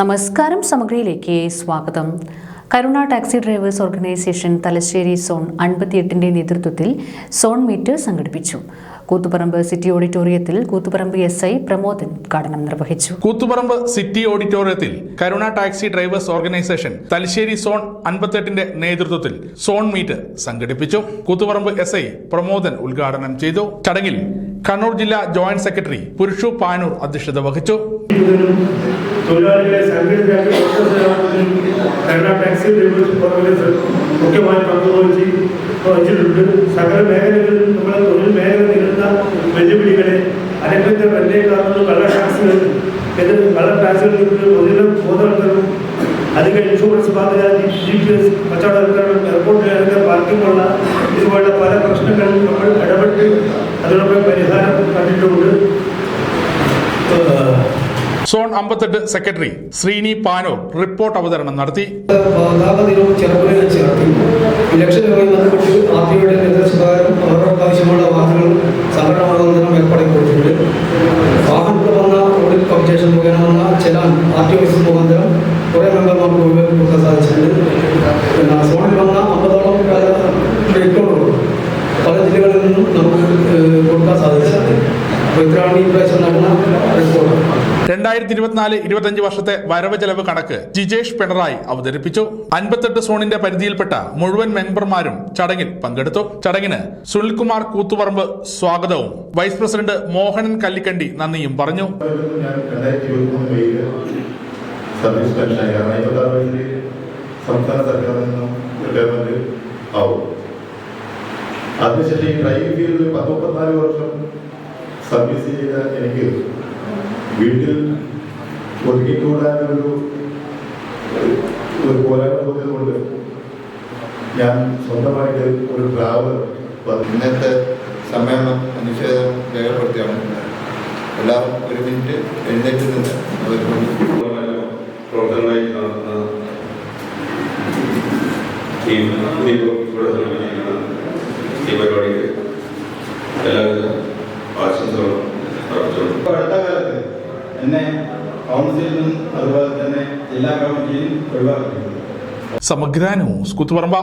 നമസ്കാരം സമഗ്രയിലേക്ക് സ്വാഗതം. Karuna taxi drivers organisation Thalassery zone അൻപത്തിയെട്ടിന്റെ നേതൃത്വത്തിൽ സോൺ മീറ്റ് സംഘടിപ്പിച്ചു. കൂത്തുപറമ്പ് സിറ്റി ഓഡിറ്റോറിയത്തിൽ കൂത്തുപറമ്പ് എസ് ഐ പ്രമോദൻ ഉദ്ഘാടനം നിർവഹിച്ചു. കൂത്തുപറമ്പ് സിറ്റി ഓഡിറ്റോറിയത്തിൽ Karuna taxi drivers organisation Thalassery zone അൻപത്തെട്ടിന്റെ നേതൃത്വത്തിൽ സോൺ മീറ്റ് സംഘടിപ്പിച്ചു. കൂത്തുപറമ്പ് എസ് ഐ പ്രമോദൻ ഉദ്ഘാടനം ചെയ്തു. ചടങ്ങിൽ കണ്ണൂർ ജില്ലാ ജോയിന്റ് സെക്രട്ടറി പുരുഷു പാനൂർ അധ്യക്ഷത വഹിച്ചു. സംഘടിതരാക്കി പ്രവർത്തനത്തിനും കരുണ ടാക്സി ഡ്രൈവേഴ്സ് ഓർഗനൈസേഷൻ മുഖ്യമായ പങ്ക് വഹിച്ച് വഹിച്ചിട്ടുണ്ട് സകല മേഖലകളിൽ നമ്മുടെ തൊഴിൽ മേഖല നേരിടുന്ന വെല്ലുവിളികളെ അനധികൃത വെള്ളേ കാണുന്ന കള്ള ടാക്സികൾ എതിർ കള്ള ടാക്സികൾക്ക് പൊതുജന ബോധവൽക്കരണം അധിക ഇൻഷുറൻസ് ബാധ്യത ജി പി എസ് കച്ചവടവൽക്കരണം എയർപോർട്ടിലെ പാർക്കിങ്ങുള്ള ഇതുപോലുള്ള പല പ്രശ്നങ്ങളിൽ നമ്മൾ ഇടപെട്ട് അതിനൊക്കെ പരിഹാരം കണ്ടിട്ടുമുണ്ട് ഏഹ് സോൺ അമ്പത്തെട്ട് സെക്രട്ടറി ശ്രീനി പാനോ റിപ്പോർട്ട് അവതരണം നടത്തി. സോണിൽ വന്ന അമ്പതോളം പല ജില്ലകളിൽ നിന്നും നമുക്ക് കൊടുക്കാൻ സാധിച്ചിട്ടുണ്ട്. രണ്ടായിരത്തി ഇരുപത്തിനാല് ഇരുപത്തഞ്ച് വർഷത്തെ വരവ് ചെലവ് കണക്ക് ജിജേഷ് പിണറായി അവതരിപ്പിച്ചു. അൻപത്തെട്ട് സോണിന്റെ പരിധിയിൽപ്പെട്ട മുഴുവൻ മെമ്പർമാരും ചടങ്ങിൽ പങ്കെടുത്തു. ചടങ്ങിന് സുനിൽകുമാർ കൂത്തുപറമ്പ് സ്വാഗതവും വൈസ് പ്രസിഡന്റ് മോഹനൻ കല്ലിക്കണ്ടി നന്ദിയും പറഞ്ഞു. അതിനുശേഷം ഈ ഡ്രൈവിംഗ് ഫീൽഡിൽ പത്തൊമ്പത്തിനാല് വർഷം സർവീസ് ചെയ്ത എനിക്ക് വീട്ടിൽ ഒതുക്കിക്കൂടാനൊരു ഒരു പോരാട്ട തോന്നിയതുകൊണ്ട് ഞാൻ സ്വന്തമായിട്ട് ഒരു ട്രാവൽ ഇന്നത്തെ സമ്മേളനം അനുച്ഛേദം രേഖപ്പെടുത്തിയാണ്. എല്ലാവരും ഒരു മിനിറ്റ് എഴുന്നേറ്റ് നിന്ന് പ്രവർത്തനങ്ങളായി നടത്തുന്ന ഈ ഈ പരിപാടിക്ക് എല്ലാവിധ ആശംസകളും എന്നെ കൗൺസിലിൽ നിന്നും അതുപോലെ തന്നെ ജില്ലാ കമ്മിറ്റിയിലും ഒഴിവാക്കിയിട്ടുണ്ട് സമഗ്ര ന്യൂസ് കൂത്തുപറമ്പ.